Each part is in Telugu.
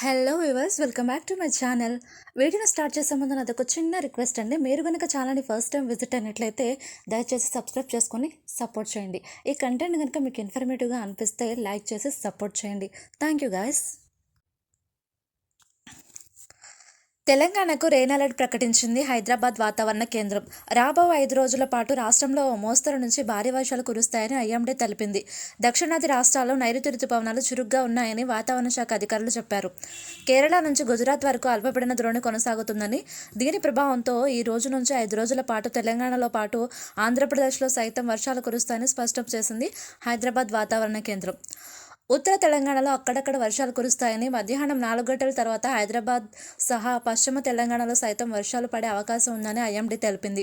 Hello viewers welcome back to my channel. వీడియోని స్టార్ట్ చేసే ముందు నాది ఒక చిన్న రిక్వెస్ట్ అండి. మీరు కనుక ఛానల్ని ఫస్ట్ టైం విజిట్ అయినట్లయితే దయచేసి సబ్స్క్రైబ్ చేసుకొని సపోర్ట్ చేయండి. ఈ కంటెంట్ కనుక మీకు ఇన్ఫర్మేటివ్గా అనిపిస్తే లైక్ చేసి సపోర్ట్ చేయండి. Thank you guys. తెలంగాణకు రెయిన్ అలర్ట్ ప్రకటించింది హైదరాబాద్ వాతావరణ కేంద్రం. రాబో ఐదు రోజుల పాటు రాష్ట్రంలో ఓ మోస్తరు నుంచి భారీ వర్షాలు కురుస్తాయని ఐఎండీ తెలిపింది. దక్షిణాది రాష్ట్రాల్లో నైరుతి రుతుపవనాలు చురుగ్గా ఉన్నాయని వాతావరణ శాఖ అధికారులు చెప్పారు. కేరళ నుంచి గుజరాత్ వరకు అల్పపీడన ద్రోణి కొనసాగుతుందని దీని ప్రభావంతో ఈ రోజు నుంచి ఐదు రోజుల పాటు తెలంగాణలో పాటు ఆంధ్రప్రదేశ్లో సైతం వర్షాలు కురుస్తాయని స్పష్టం చేసింది హైదరాబాద్ వాతావరణ కేంద్రం. ఉత్తర తెలంగాణలో అక్కడక్కడ వర్షాలు కురుస్తాయని మధ్యాహ్నం నాలుగు గంటల తర్వాత హైదరాబాద్ సహా పశ్చిమ తెలంగాణలో సైతం వర్షాలు పడే అవకాశం ఉందని ఐఎండీ తెలిపింది.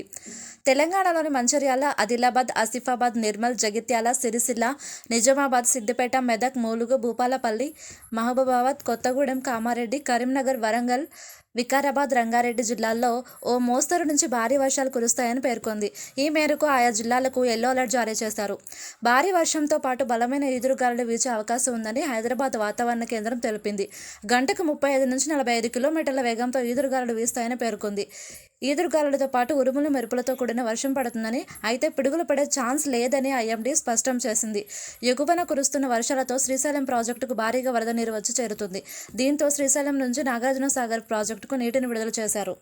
తెలంగాణలోని మంచిర్యాల ఆదిలాబాద్ ఆసిఫాబాద్ నిర్మల్ జగిత్యాల సిరిసిల్ల నిజామాబాద్ సిద్దిపేట మెదక్ మూలుగు భూపాలపల్లి మహబూబాబాద్ కొత్తగూడెం కామారెడ్డి కరీంనగర్ వరంగల్ వికారాబాద్ రంగారెడ్డి జిల్లాల్లో ఓ మోస్తరు నుంచి భారీ వర్షాలు కురుస్తాయని పేర్కొంది. ఈ మేరకు ఆయా జిల్లాలకు ఎల్లో అలర్ట్ జారీ చేశారు. భారీ వర్షంతో పాటు బలమైన ఈదురుగాలులు వీచే అవకాశం ఉందని హైదరాబాద్ వాతావరణ కేంద్రం తెలిపింది. గంటకు ముప్పై ఐదు నుంచి నలభై ఐదు కిలోమీటర్ల వేగంతో ఈదురుగాలులు వీస్తాయని పేర్కొంది. ఈదురుగాలులతో పాటు ఉరుములు మెరుపులతో కూడిన వర్షం పడుతుందని అయితే పిడుగులు పడే ఛాన్స్ లేదని ఐఎండీ స్పష్టం చేసింది. ఎగువన కురుస్తున్న వర్షాలతో శ్రీశైలం ప్రాజెక్టుకు భారీగా వరద నీరు వచ్చి చేరుతుంది. దీంతో శ్రీశైలం నుంచి నాగార్జున సాగర్ ప్రాజెక్టుకు నీటిని విడుదల చేశారు.